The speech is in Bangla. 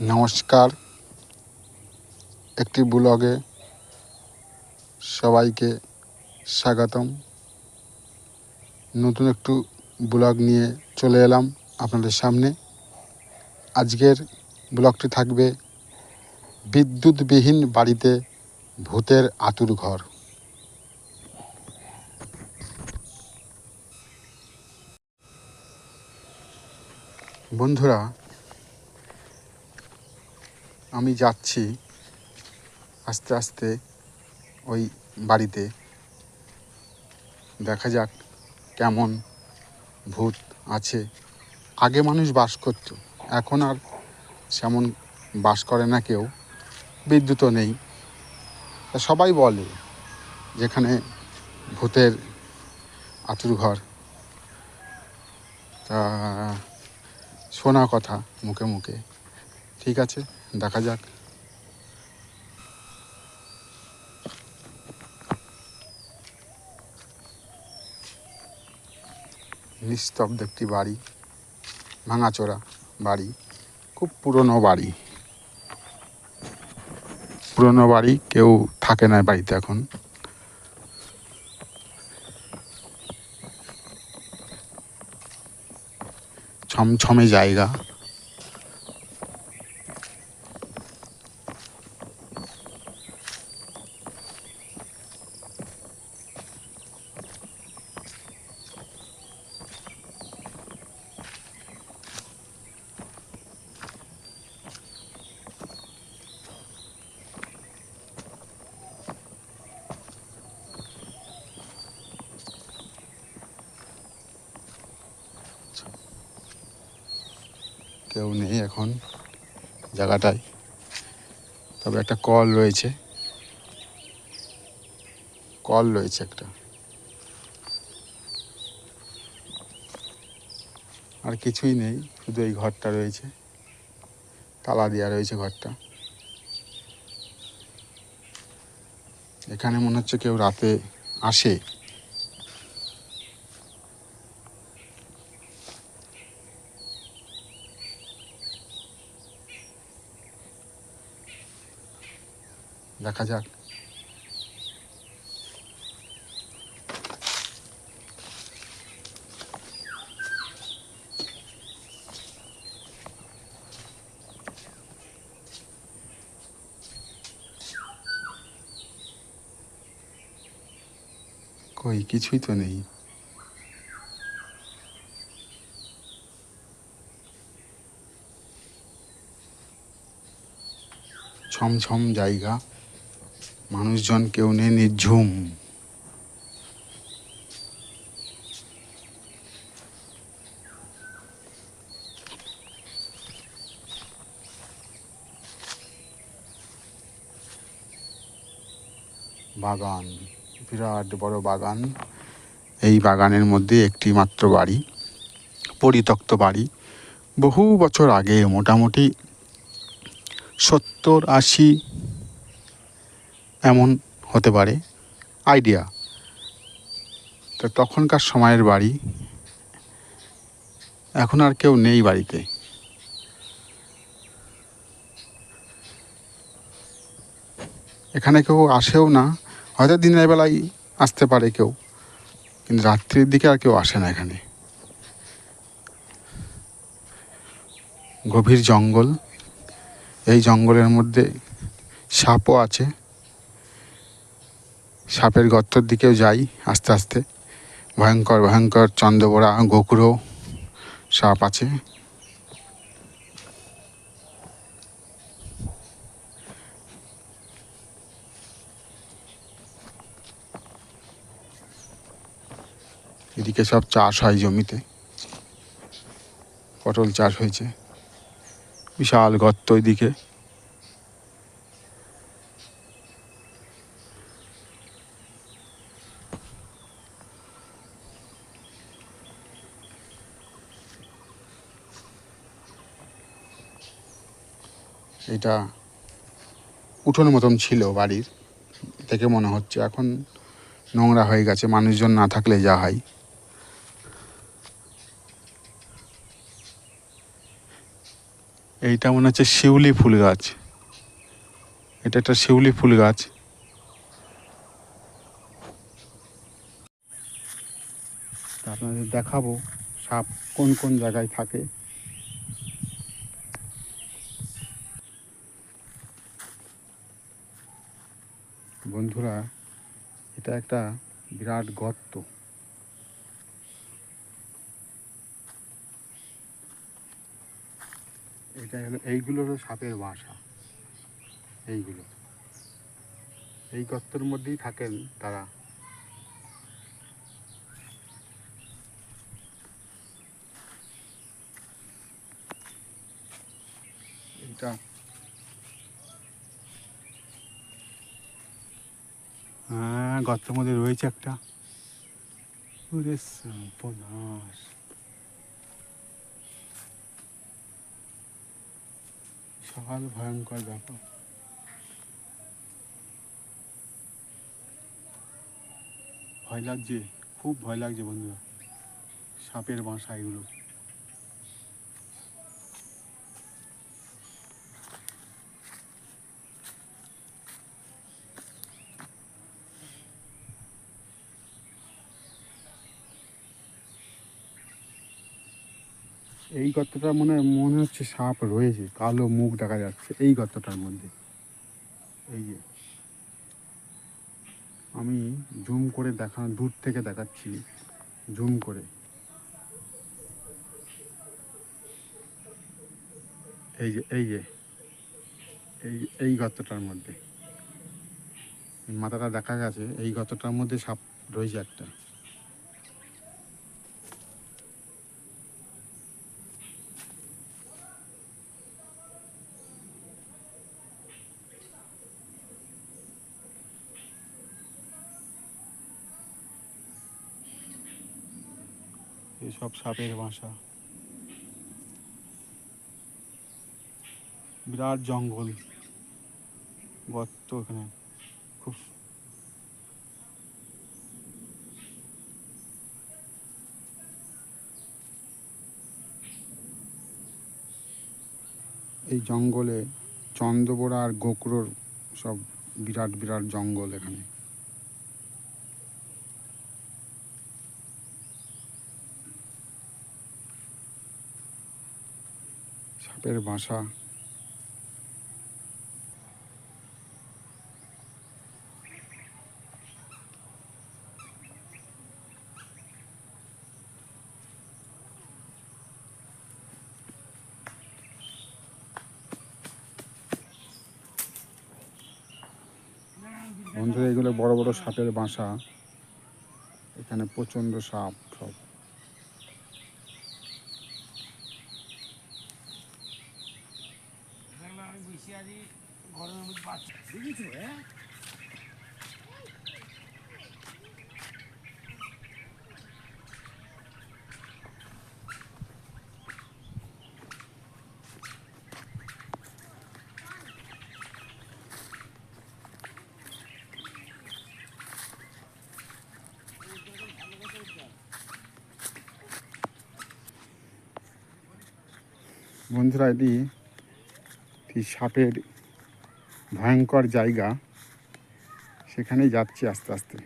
নমস্কার। একটি ব্লগে সবাইকে স্বাগতম। নতুন একটু ব্লগ নিয়ে চলে এলাম আপনাদের সামনে। আজকের ব্লগটি থাকবে বিদ্যুৎবিহীন বাড়িতে ভূতের আতুর ঘর। বন্ধুরা আমি যাচ্ছি আস্তে আস্তে ওই বাড়িতে। দেখা যাক কেমন ভূত আছে। আগে মানুষ বাস করতো, এখন আর সেমন বাস করে না কেউ। বিদ্যুৎও নেই। তা সবাই বলে যেখানে ভূতের আতুর ঘর। তা শোনা কথা মুখে মুখে। ঠিক আছে? দেখা যাক। নিস্তব্ধ একটি বাড়ি, ভাঙাচোরা বাড়ি, খুব পুরনো বাড়ি। পুরনো বাড়ি কেউ থাকে না বাড়িতে এখন। ছমছমে জায়গা। কেউ নেই এখন জায়গাটায়। তবে একটা কল রয়েছে। কল রয়েছে একটা। আর কিছুই নেই, শুধু এই ঘরটা রয়েছে। তালা দেওয়া রয়েছে ঘরটা। এখানে মনে হচ্ছে কেউ রাতে আসে। দেখা যাক। কই কিছুই তো নেই। ছমছম জায়গা। মানুষজন কেউ নেই নির্ঝুম বাগান, বিরাট বড় বাগান। এই বাগানের মধ্যে একটি মাত্র বাড়ি, পরিত্যক্ত বাড়ি। বহু বছর আগে মোটামুটি সত্তর আশি এমন হতে পারে। আইডিয়া তো তখনকার সময়ের বাড়ি। এখন আর কেউ নেই বাড়িতে। এখানে কেউ আসেও না। হয়তো দিনের বেলায় আসতে পারে কেউ। কিন্তু রাত্রির দিকে আর কেউ আসে না এখানে। গভীর জঙ্গল। এই জঙ্গলের মধ্যে সাপও আছে। সাপের গর্তর দিকেও যাই আস্তে আস্তে। ভয়ঙ্কর ভয়ঙ্কর চন্দ্রবোড়া গোকুরো সাপ আছে। এদিকে সব চাষ হয় জমিতে। পটল চাষ হয়েছে। বিশাল গর্ত ওইদিকে এটা উঠোনের মতন ছিল বাড়ির, দেখে মনে হচ্ছে এখন নোংরা হয়ে গেছে, মানুষজন না থাকলে যা হয়। এইটা মনে হচ্ছে শিউলি ফুল গাছ। এটা একটা শিউলি ফুল গাছ। আপনাদের দেখাবো সাপ কোন কোন জায়গায় থাকে। বন্ধুরা, এটা একটা বিরাট গর্ত। এটা হলো, এইগুলো সাপের বাসা। এইগুলো। এই গর্তের মধ্যেই থাকেন তারা। এটা হ্যাঁ গর্তের মধ্যে রয়েছে একটা। সকাল ভয়ঙ্কর ব্যাপার। ভয় লাগছে, খুব ভয় লাগছে বন্ধুরা, সাপের বাসা এগুলো। এই গর্তটা মনে মনে হচ্ছে সাপ রয়েছে, কালো মুখ দেখা যাচ্ছে এই গর্তটার মধ্যে। এই যে। আমি জুম করে দেখা, দূর থেকে দেখাচ্ছি, জুম করে। এই যে এই যে। এই এই গর্তটার মধ্যে। মাথাটা দেখা গেছে, এই গর্তটার মধ্যে সাপ রয়েছে একটা। এসব সাপের বাসা। বিরাট জঙ্গল। গর্ত এখানে। খুব এই জঙ্গলে চন্দ্রবোড়া আর গোকরোর সব বিরাট বিরাট জঙ্গল এখানে। সাপের বাসা। বন্ধুরা এগুলো বড় বড় সাপের বাসা। এখানে প্রচণ্ড সাপ সব। আছি ঘরের মধ্যে বাচ্চা দেখেছ হ্যাঁ বন্ধুরা এটি একটি সাপের ভয়ঙ্কর জায়গা সেখানে যাচ্ছি আস্তে আস্তে।